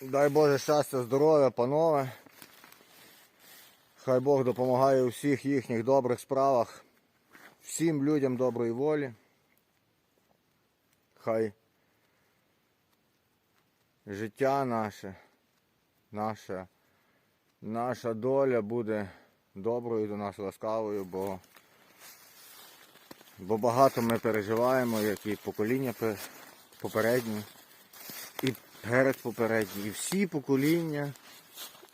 Дай Боже щастя, здоров'я, панове. Хай Бог допомагає у всіх їхніх добрих справах, всім людям доброї волі. Хай життя наше, наша, наша доля буде доброю до нас ласкавою, бо, бо багато ми переживаємо, як і покоління попередні, і передпопередні, і всі покоління,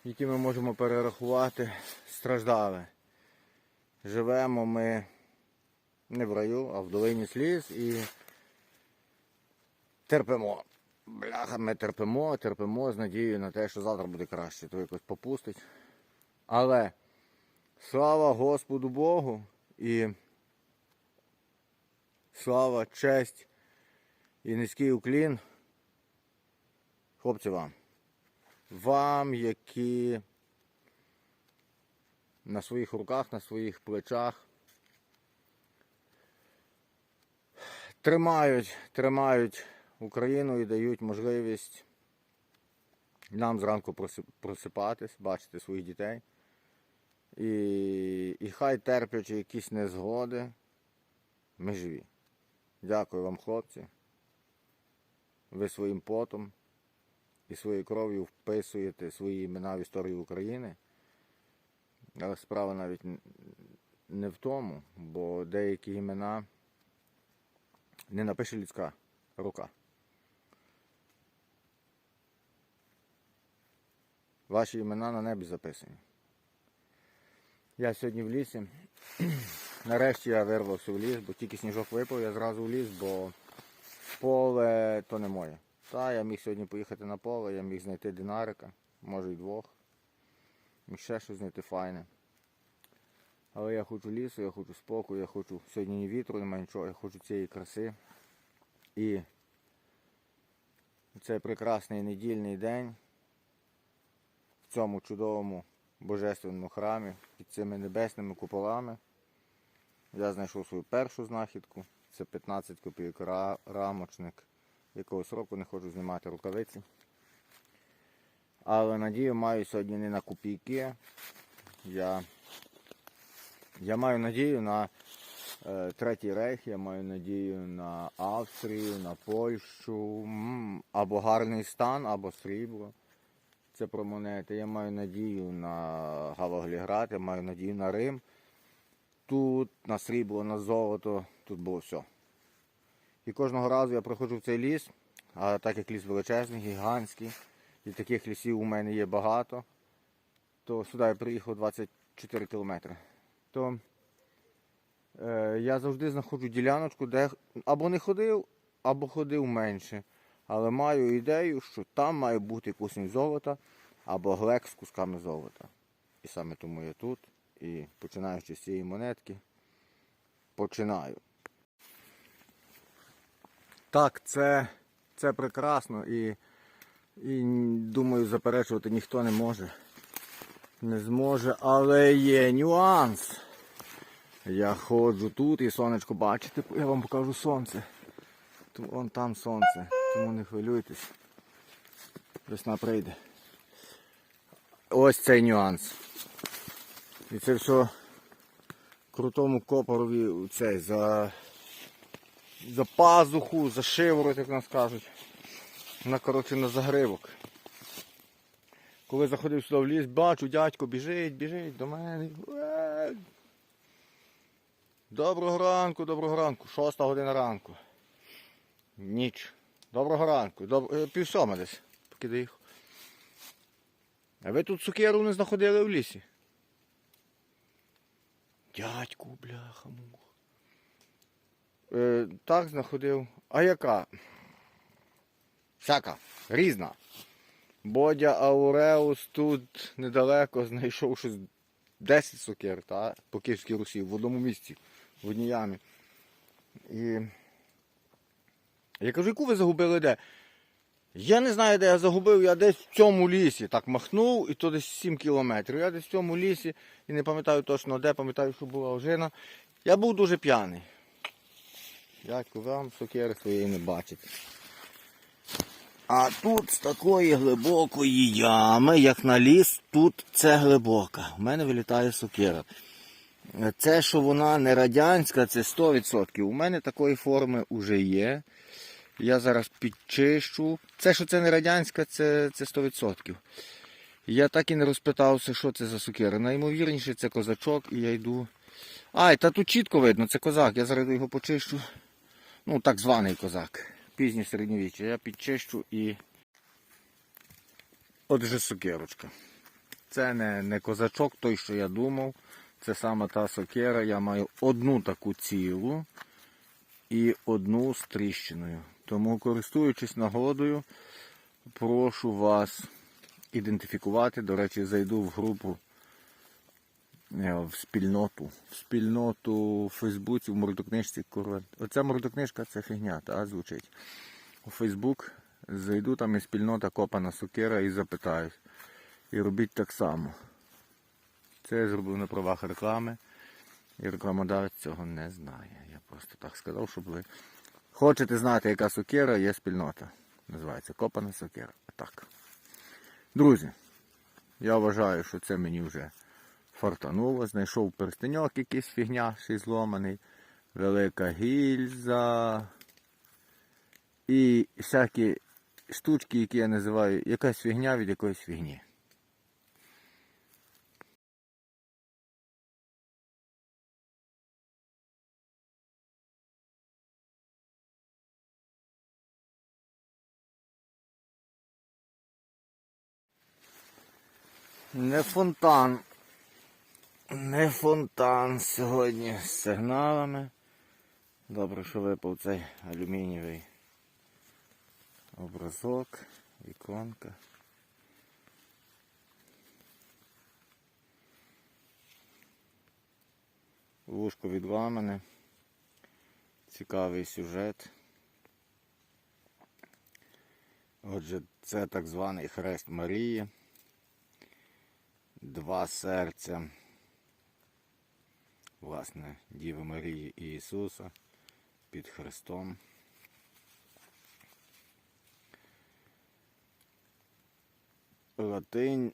які ми можемо перерахувати, страждали. Живемо ми не в раю, а в долині сліз і терпимо. Бляха, ми терпимо, терпимо з надією на те, що завтра буде краще, то якось попустить. Але слава Господу Богу і слава, честь і низький уклін. Хлопці вам. Вам, які на своїх руках, на своїх плечах тримають, тримають Україну і дають можливість нам зранку просипатись, бачити своїх дітей. І, і хай терплячи якісь незгоди, ми живі. Дякую вам, хлопці. Ви своїм потом і своєю кров'ю вписуєте свої імена в історію України. Але справа навіть не в тому, бо деякі імена не напише людська рука. Ваші імена на небі записані. Я сьогодні в лісі. Нарешті я вирвався в ліс, бо тільки сніжок випав, я зразу в ліс, бо поле то не моє. Та, я міг сьогодні поїхати на поле, я міг знайти динарика, може й двох. Міг ще щось знайти файне. Але я хочу лісу, я хочу спокою, я хочу сьогодні ні вітру, немає нічого, я хочу цієї краси. І цей прекрасний недільний день в цьому чудовому божественному храмі під цими небесними куполами. Я знайшов свою першу знахідку. Це 15 копійок рамочник. Якогось року не хочу знімати рукавиці. Але надію маю сьогодні не на копійки. Я, я маю надію на е, Третій рейх, я маю надію на Австрію, на Польщу, або гарний стан, або срібло. Це про монети. Я маю надію на Галогліград, я маю надію на Рим. Тут на срібло, на золото, тут було все. І кожного разу я проходжу в цей ліс, а так як ліс величезний, гігантський, і таких лісів у мене є багато, то сюди я приїхав 24 кілометри. То е, я завжди знаходжу діляночку, де або не ходив, або ходив менше. Але маю ідею, що там має бути кусень золота або глек з кусками золота. І саме тому я тут. І починаючи з цієї монетки, починаю. Так, це, це прекрасно і, і думаю, заперечувати ніхто не може. Не зможе, але є нюанс. Я ходжу тут і сонечко, бачите, я вам покажу сонце. Ту- Вон там сонце, тому не хвилюйтесь. Весна прийде. Ось цей нюанс. І це все крутому копорові цей за, за пазуху, за шиворот, як нас кажуть. На коротше на загривок. Коли заходив сюди в ліс, бачу, дядько біжить, біжить до мене. Е. Доброго ранку, доброго ранку. Шоста година ранку. Ніч. Доброго ранку. Доб... е, Пів десь, поки доїхав. А ви тут цукеру не знаходили в лісі? Дядьку, бляха муха. Е, так знаходив. А яка? Всяка, різна. Бодя Ауреус тут недалеко знайшов щось 10 цукер, та, по Київській Русі, в одному місці, в одній ямі. І я кажу, яку ви загубили де? Я не знаю, де я загубив, я десь в цьому лісі так махнув, і то десь 7 кілометрів. Я десь в цьому лісі і не пам'ятаю точно де, пам'ятаю, що була ожина. Я був дуже п'яний. Дядьку, вам сокири своєї не бачите. А тут з такої глибокої ями, як на ліс, тут це глибока. У мене вилітає сокира. Це, що вона не радянська, це 100%. У мене такої форми вже є. Я зараз підчищу. Це, що це не радянська, це, це 100%. Я так і не розпитався, що це за сокира. Наймовірніше, це козачок, і я йду. Ай, та тут чітко видно, це козак. Я зараз його почищу. Ну, так званий козак. Пізнє середньовіччя. Я підчищу і. Отже, сокирочка. Це не, не козачок, той, що я думав. Це саме та сокира. Я маю одну таку цілу і одну з тріщиною. Тому, користуючись нагодою, прошу вас ідентифікувати. До речі, зайду в групу в спільноту. В спільноту в Фейсбуці, в мордокнижці. Оця мордокнижка це фігня, та звучить. У Фейсбук зайду, там і спільнота копана сокира і запитаю. І робіть так само. Це я зроблю на правах реклами. І рекламодавець цього не знає. Я просто так сказав, щоб ви хочете знати, яка сокира, є спільнота. Називається Копана сокира. Так. Друзі, я вважаю, що це мені вже фартануло. Знайшов перстеньок якийсь фігня, ще зломаний, велика гільза. І всякі штучки, які я називаю, якась фігня від якоїсь фігні. Не фонтан. Не фонтан сьогодні з сигналами. Добре, що випав цей алюмінієвий образок, іконка. Вушко відламане. Цікавий сюжет. Отже, це так званий хрест Марії. Два серця. Власне, Діви Марії і Ісуса під Христом. Латинь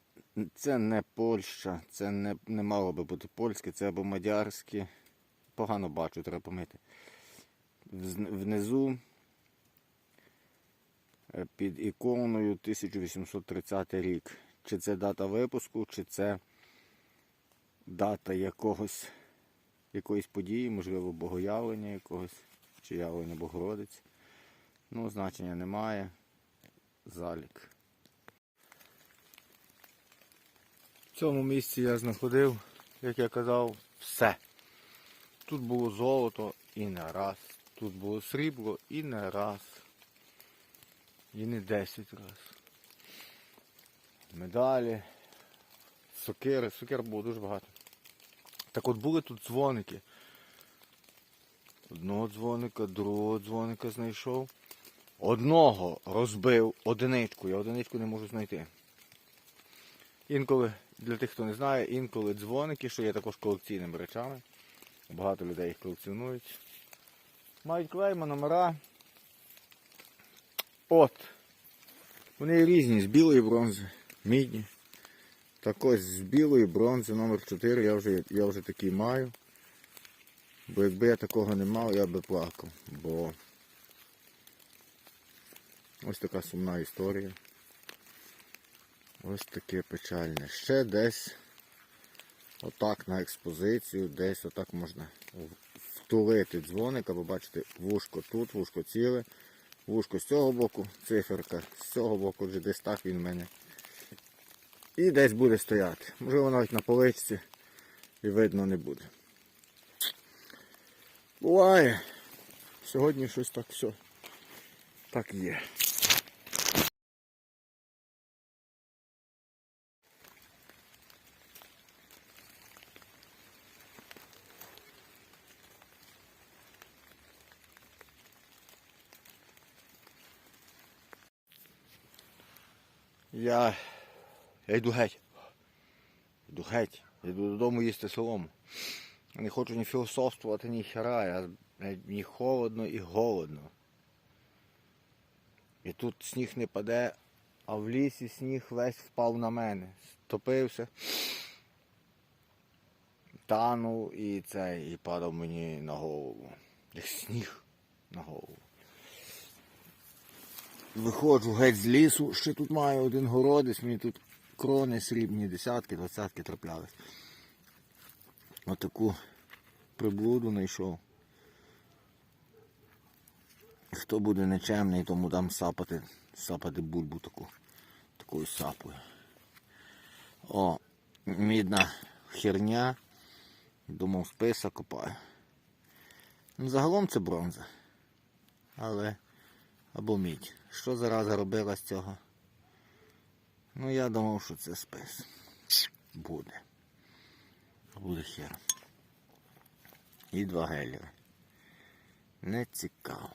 це не Польща, це не, не мало би бути польське, це або мадярське. Погано бачу, треба помити. Внизу е, під іконою 1830 рік. Чи це дата випуску, чи це дата якогось, якоїсь події, можливо, богоявлення якогось, чи явлення Богородиці. Ну, значення немає. Залік. В цьому місці я знаходив, як я казав, все. Тут було золото і не раз. Тут було срібло і не раз. І не 10 раз. Медалі, сокири, сокир було дуже багато. Так от були тут дзвоники. Одного дзвоника, другого дзвоника знайшов. Одного розбив одиничку. Я одиничку не можу знайти. Інколи, для тих, хто не знає, інколи дзвоники, що є також колекційними речами. Багато людей їх колекціонують. Мають клейма, номера. От. Вони різні, з білої бронзи, мідні. Так ось з білої бронзи номер 4 я вже, я вже такий маю. Бо якби я такого не мав, я би плакав. Бо ось така сумна історія. Ось таке печальне. Ще десь отак на експозицію, десь отак можна втулити дзвоник, або бачите, вушко тут, вушко ціле, вушко з цього боку, циферка з цього боку, вже десь так він в мене. І десь буде стояти. Можливо навіть на поличці і видно не буде. Буває. Сьогодні щось так все. Так є. Я, я йду геть. Йду геть. Йду додому їсти солому. Не хочу ні філософствувати, ні хера. Я, мені холодно і голодно. І тут сніг не паде, а в лісі сніг весь впав на мене. Топився. Танув і цей, і падав мені на голову. Як сніг на голову. Виходжу геть з лісу, ще тут маю один городець, мені тут крони срібні, десятки, двадцятки траплялись. Отаку приблуду знайшов. Хто буде нечемний, тому дам сапати, сапати бульбу таку, такою сапою. О, мідна херня. Думав, списа копаю. Ну, загалом це бронза. Але або мідь. Що зараза робила з цього? Ну я думав, що це спис. Буде. Буде хер. І два гелєри. Не цікаво.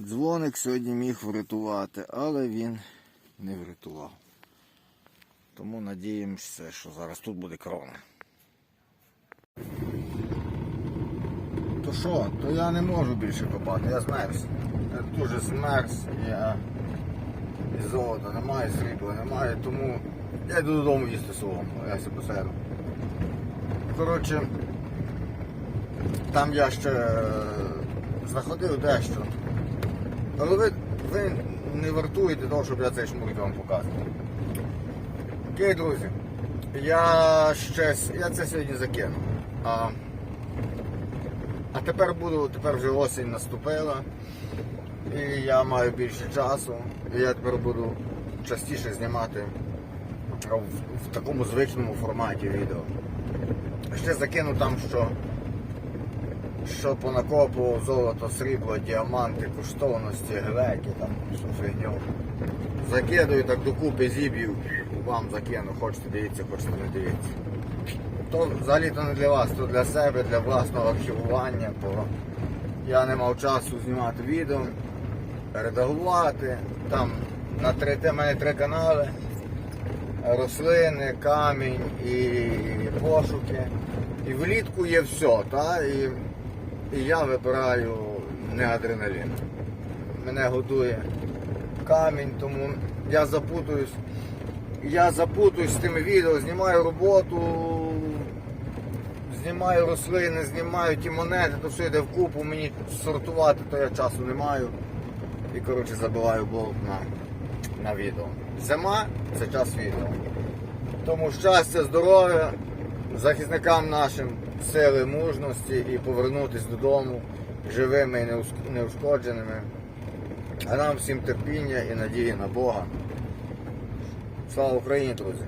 Дзвоник сьогодні міг врятувати, але він не врятував. Тому надіємося, що зараз тут буде крона. То що, то я не можу більше копати, я змерз. Я дуже змерз, я і золота немає, срібла немає, тому я йду додому їсти солому, я себе поседу. Коротше, там я ще е, знаходив дещо. Але ви, ви не вартуєте того, щоб я цей шмурик вам показував. Окей, друзі. Я ще я це сьогодні закину. А, а тепер буду, тепер вже осінь наступила. І я маю більше часу. Я тепер буду частіше знімати в, такому звичному форматі відео. Ще закину там, що що понакопував золото, срібло, діаманти, коштовності, глеки, там що фігню. Закидую так докупи зіб'ю, вам закину, хочете дивіться, хочете не дивіться. То взагалі то не для вас, то для себе, для власного архівування, бо я не мав часу знімати відео, редагувати. Там на три, мене три канали. Рослини, камінь і пошуки. І влітку є все, та? І, і я вибираю не адреналін. Мене годує камінь, тому я запутуюсь. Я запутуюсь з тими відео, знімаю роботу, знімаю рослини, знімаю ті монети, то все йде вкупу, мені сортувати, то я часу не маю. І коротше забиваю болт на, на відео. Зима це час відео. Тому щастя, здоров'я, захисникам нашим сили, мужності і повернутися додому живими і неушкодженими. А нам всім терпіння і надії на Бога. Слава Україні, друзі!